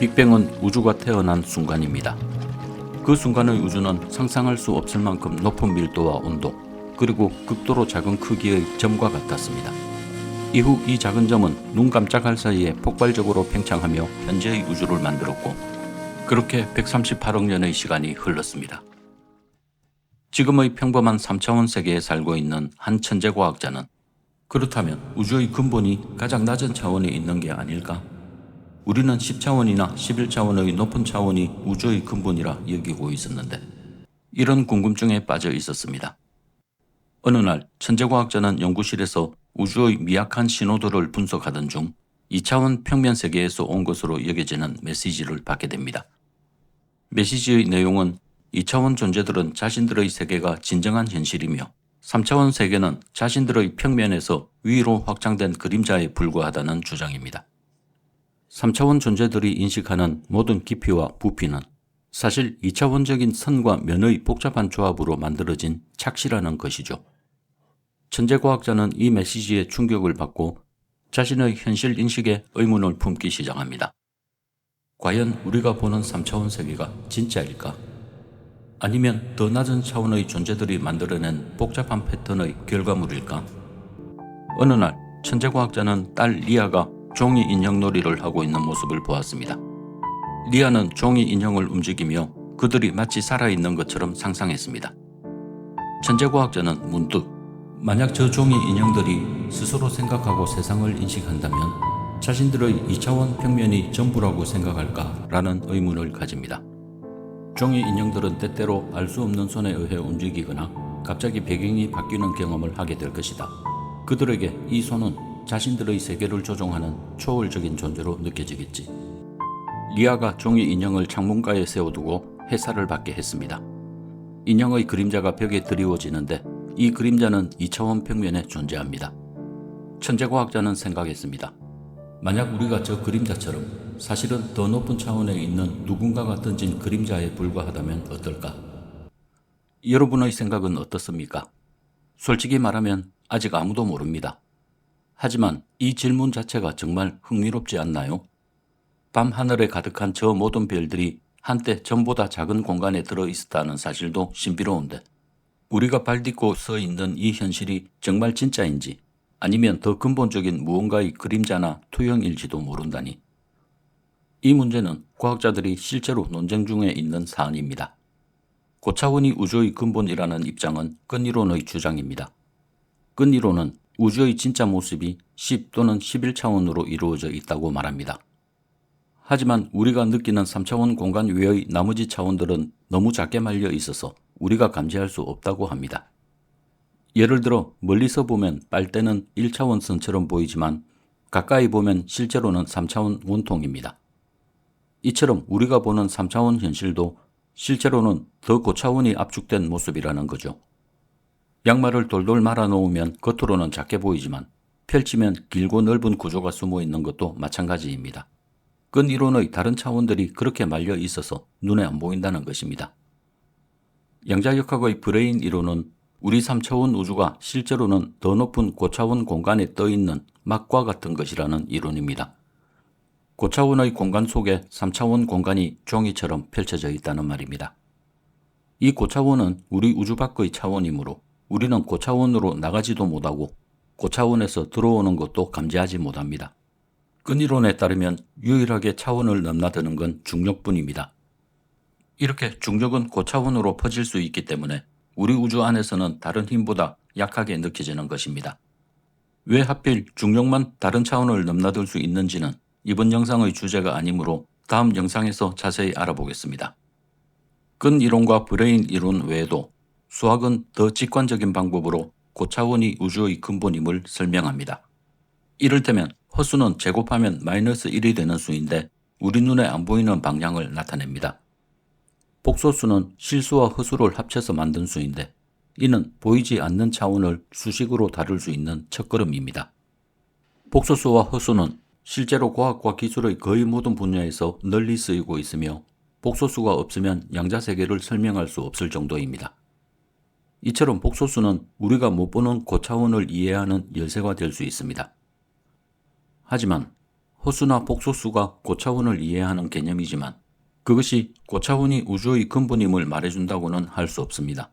빅뱅은 우주가 태어난 순간입니다. 그 순간의 우주는 상상할 수 없을 만큼 높은 밀도와 온도, 그리고 극도로 작은 크기의 점과 같았습니다. 이후 이 작은 점은 눈 깜짝할 사이에 폭발적으로 팽창하며 현재의 우주를 만들었고, 그렇게 138억 년의 시간이 흘렀습니다. 지금의 평범한 3차원 세계에 살고 있는 한 천재 과학자는 그렇다면 우주의 근본이 가장 낮은 차원에 있는 게 아닐까? 우리는 10차원이나 11차원의 높은 차원이 우주의 근본이라 여기고 있었는데 이런 궁금증에 빠져 있었습니다. 어느 날 천재과학자는 연구실에서 우주의 미약한 신호들을 분석하던 중 2차원 평면 세계에서 온 것으로 여겨지는 메시지를 받게 됩니다. 메시지의 내용은 2차원 존재들은 자신들의 세계가 진정한 현실이며 3차원 세계는 자신들의 평면에서 위로 확장된 그림자에 불과하다는 주장입니다. 3차원 존재들이 인식하는 모든 깊이와 부피는 사실 2차원적인 선과 면의 복잡한 조합으로 만들어진 착시라는 것이죠. 천재 과학자는 이 메시지에 충격을 받고 자신의 현실 인식에 의문을 품기 시작합니다. 과연 우리가 보는 3차원 세계가 진짜일까? 아니면 더 낮은 차원의 존재들이 만들어낸 복잡한 패턴의 결과물일까? 어느 날 천재 과학자는 딸 리아가 종이 인형 놀이를 하고 있는 모습을 보았습니다. 리아는 종이 인형을 움직이며 그들이 마치 살아있는 것처럼 상상했습니다. 천재과학자는 문득 만약 저 종이 인형들이 스스로 생각하고 세상을 인식한다면 자신들의 2차원 평면이 전부라고 생각할까라는 의문을 가집니다. 종이 인형들은 때때로 알 수 없는 손에 의해 움직이거나 갑자기 배경이 바뀌는 경험을 하게 될 것이다. 그들에게 이 손은 자신들의 세계를 조종하는 초월적인 존재로 느껴지겠지. 리아가 종이 인형을 창문가에 세워두고 해사를 받게 했습니다. 인형의 그림자가 벽에 드리워지는데 이 그림자는 2차원 평면에 존재합니다. 천재과학자는 생각했습니다. 만약 우리가 저 그림자처럼 사실은 더 높은 차원에 있는 누군가가 던진 그림자에 불과하다면 어떨까? 여러분의 생각은 어떻습니까? 솔직히 말하면 아직 아무도 모릅니다. 하지만 이 질문 자체가 정말 흥미롭지 않나요? 밤 하늘에 가득한 저 모든 별들이 한때 전보다 작은 공간에 들어 있었다는 사실도 신비로운데 우리가 발 딛고 서 있는 이 현실이 정말 진짜인지 아니면 더 근본적인 무언가의 그림자나 투영일지도 모른다니. 이 문제는 과학자들이 실제로 논쟁 중에 있는 사안입니다. 고차원이 우주의 근본이라는 입장은 끈이론의 주장입니다. 끈이론은 우주의 진짜 모습이 10 또는 11차원으로 이루어져 있다고 말합니다. 하지만 우리가 느끼는 3차원 공간 외의 나머지 차원들은 너무 작게 말려 있어서 우리가 감지할 수 없다고 합니다. 예를 들어 멀리서 보면 빨대는 1차원 선처럼 보이지만 가까이 보면 실제로는 3차원 원통입니다. 이처럼 우리가 보는 3차원 현실도 실제로는 더 고차원이 압축된 모습이라는 거죠. 양말을 돌돌 말아 놓으면 겉으로는 작게 보이지만 펼치면 길고 넓은 구조가 숨어 있는 것도 마찬가지입니다. 끈 이론의 다른 차원들이 그렇게 말려 있어서 눈에 안 보인다는 것입니다. 양자역학의 브레인 이론은 우리 3차원 우주가 실제로는 더 높은 고차원 공간에 떠 있는 막과 같은 것이라는 이론입니다. 고차원의 공간 속에 3차원 공간이 종이처럼 펼쳐져 있다는 말입니다. 이 고차원은 우리 우주 밖의 차원이므로 우리는 고차원으로 나가지도 못하고 고차원에서 들어오는 것도 감지하지 못합니다. 끈이론에 따르면 유일하게 차원을 넘나드는 건 중력뿐입니다. 이렇게 중력은 고차원으로 퍼질 수 있기 때문에 우리 우주 안에서는 다른 힘보다 약하게 느껴지는 것입니다. 왜 하필 중력만 다른 차원을 넘나들 수 있는지는 이번 영상의 주제가 아니므로 다음 영상에서 자세히 알아보겠습니다. 끈 이론과 브레인 이론 외에도 수학은 더 직관적인 방법으로 고차원이 우주의 근본임을 설명합니다. 이를테면 허수는 제곱하면 마이너스 1이 되는 수인데 우리 눈에 안 보이는 방향을 나타냅니다. 복소수는 실수와 허수를 합쳐서 만든 수인데 이는 보이지 않는 차원을 수식으로 다룰 수 있는 첫걸음입니다. 복소수와 허수는 실제로 과학과 기술의 거의 모든 분야에서 널리 쓰이고 있으며 복소수가 없으면 양자세계를 설명할 수 없을 정도입니다. 이처럼 복소수는 우리가 못 보는 고차원을 이해하는 열쇠가 될 수 있습니다. 하지만 허수나 복소수가 고차원을 이해하는 개념이지만 그것이 고차원이 우주의 근본임을 말해준다고는 할 수 없습니다.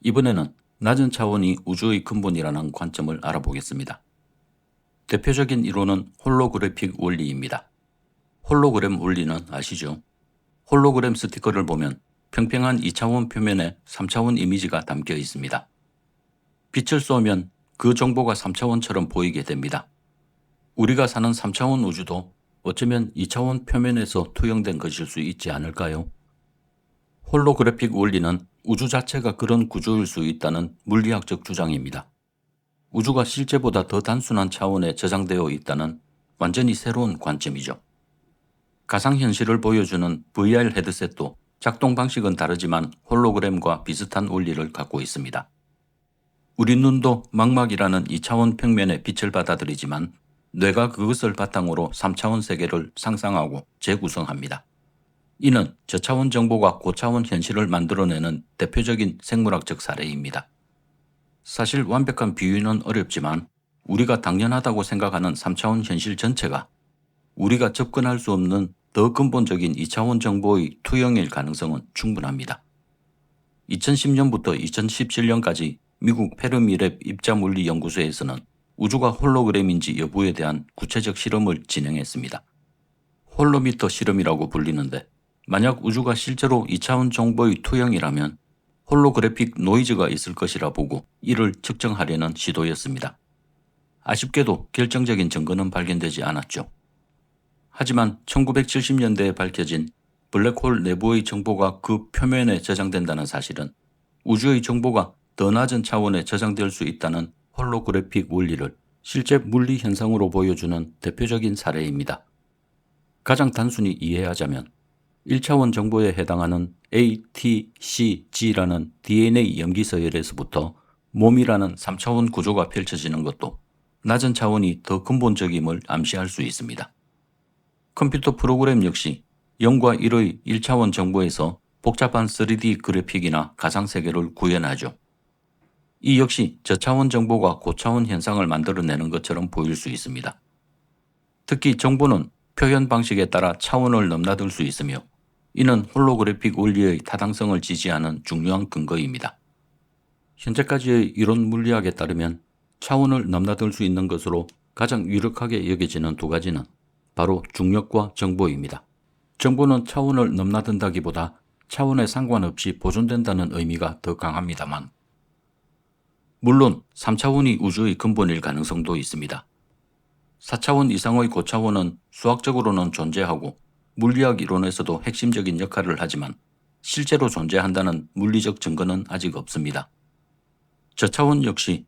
이번에는 낮은 차원이 우주의 근본이라는 관점을 알아보겠습니다. 대표적인 이론은 홀로그래픽 원리입니다. 홀로그램 원리는 아시죠? 홀로그램 스티커를 보면 평평한 2차원 표면에 3차원 이미지가 담겨 있습니다. 빛을 쏘면 그 정보가 3차원처럼 보이게 됩니다. 우리가 사는 3차원 우주도 어쩌면 2차원 표면에서 투영된 것일 수 있지 않을까요? 홀로그래픽 원리는 우주 자체가 그런 구조일 수 있다는 물리학적 주장입니다. 우주가 실제보다 더 단순한 차원에 저장되어 있다는 완전히 새로운 관점이죠. 가상현실을 보여주는 VR 헤드셋도 작동 방식은 다르지만 홀로그램과 비슷한 원리를 갖고 있습니다. 우리 눈도 망막이라는 2차원 평면의 빛을 받아들이지만 뇌가 그것을 바탕으로 3차원 세계를 상상하고 재구성합니다. 이는 저차원 정보가 고차원 현실을 만들어내는 대표적인 생물학적 사례입니다. 사실 완벽한 비유는 어렵지만 우리가 당연하다고 생각하는 3차원 현실 전체가 우리가 접근할 수 없는 더 근본적인 2차원 정보의 투영일 가능성은 충분합니다. 2010년부터 2017년까지 미국 페르미랩 입자물리 연구소에서는 우주가 홀로그램인지 여부에 대한 구체적 실험을 진행했습니다. 홀로미터 실험이라고 불리는데 만약 우주가 실제로 2차원 정보의 투영이라면 홀로그래픽 노이즈가 있을 것이라 보고 이를 측정하려는 시도였습니다. 아쉽게도 결정적인 증거는 발견되지 않았죠. 하지만 1970년대에 밝혀진 블랙홀 내부의 정보가 그 표면에 저장된다는 사실은 우주의 정보가 더 낮은 차원에 저장될 수 있다는 홀로그래픽 원리를 실제 물리 현상으로 보여주는 대표적인 사례입니다. 가장 단순히 이해하자면 1차원 정보에 해당하는 A, T, C, G라는 DNA 염기 서열에서부터 몸이라는 3차원 구조가 펼쳐지는 것도 낮은 차원이 더 근본적임을 암시할 수 있습니다. 컴퓨터 프로그램 역시 0과 1의 1차원 정보에서 복잡한 3D 그래픽이나 가상세계를 구현하죠. 이 역시 저차원 정보가 고차원 현상을 만들어내는 것처럼 보일 수 있습니다. 특히 정보는 표현 방식에 따라 차원을 넘나들 수 있으며 이는 홀로그래픽 원리의 타당성을 지지하는 중요한 근거입니다. 현재까지의 이론 물리학에 따르면 차원을 넘나들 수 있는 것으로 가장 유력하게 여겨지는 두 가지는 바로 중력과 정보입니다. 정보는 차원을 넘나든다기보다 차원에 상관없이 보존된다는 의미가 더 강합니다만 물론 3차원이 우주의 근본일 가능성도 있습니다. 4차원 이상의 고차원은 수학적으로는 존재하고 물리학 이론에서도 핵심적인 역할을 하지만 실제로 존재한다는 물리적 증거는 아직 없습니다. 저차원 역시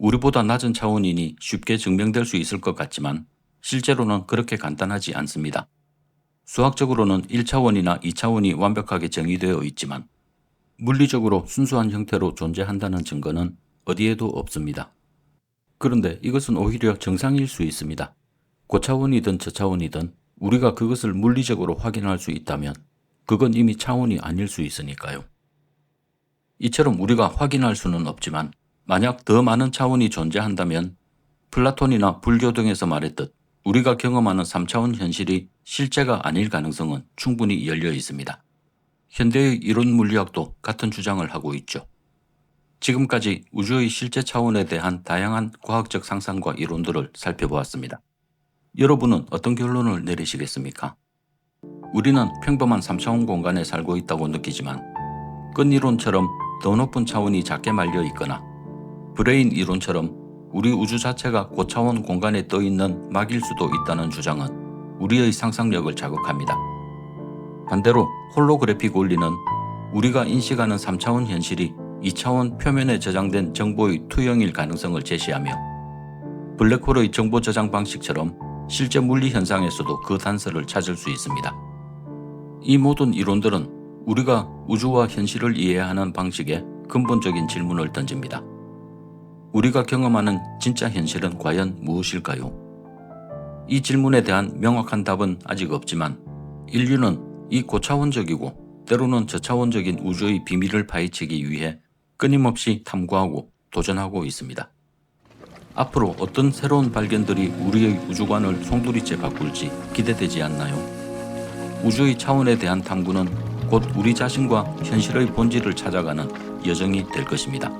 우리보다 낮은 차원이니 쉽게 증명될 수 있을 것 같지만 실제로는 그렇게 간단하지 않습니다. 수학적으로는 1차원이나 2차원이 완벽하게 정의되어 있지만 물리적으로 순수한 형태로 존재한다는 증거는 어디에도 없습니다. 그런데 이것은 오히려 정상일 수 있습니다. 고차원이든 저차원이든 우리가 그것을 물리적으로 확인할 수 있다면 그건 이미 차원이 아닐 수 있으니까요. 이처럼 우리가 확인할 수는 없지만 만약 더 많은 차원이 존재한다면 플라톤이나 불교 등에서 말했듯 우리가 경험하는 3차원 현실이 실제가 아닐 가능성은 충분히 열려 있습니다. 현대의 이론 물리학도 같은 주장을 하고 있죠. 지금까지 우주의 실제 차원에 대한 다양한 과학적 상상과 이론들을 살펴보았습니다. 여러분은 어떤 결론을 내리시겠습니까? 우리는 평범한 3차원 공간에 살고 있다고 느끼지만 끈 이론처럼 더 높은 차원이 작게 말려 있거나 브레인 이론처럼 우리 우주 자체가 고차원 공간에 떠 있는 막일 수도 있다는 주장은 우리의 상상력을 자극합니다. 반대로 홀로그래픽 원리는 우리가 인식하는 3차원 현실이 2차원 표면에 저장된 정보의 투영일 가능성을 제시하며 블랙홀의 정보 저장 방식처럼 실제 물리 현상에서도 그 단서를 찾을 수 있습니다. 이 모든 이론들은 우리가 우주와 현실을 이해하는 방식에 근본적인 질문을 던집니다. 우리가 경험하는 진짜 현실은 과연 무엇일까요? 이 질문에 대한 명확한 답은 아직 없지만 인류는 이 고차원적이고 때로는 저차원적인 우주의 비밀을 파헤치기 위해 끊임없이 탐구하고 도전하고 있습니다. 앞으로 어떤 새로운 발견들이 우리의 우주관을 송두리째 바꿀지 기대되지 않나요? 우주의 차원에 대한 탐구는 곧 우리 자신과 현실의 본질을 찾아가는 여정이 될 것입니다.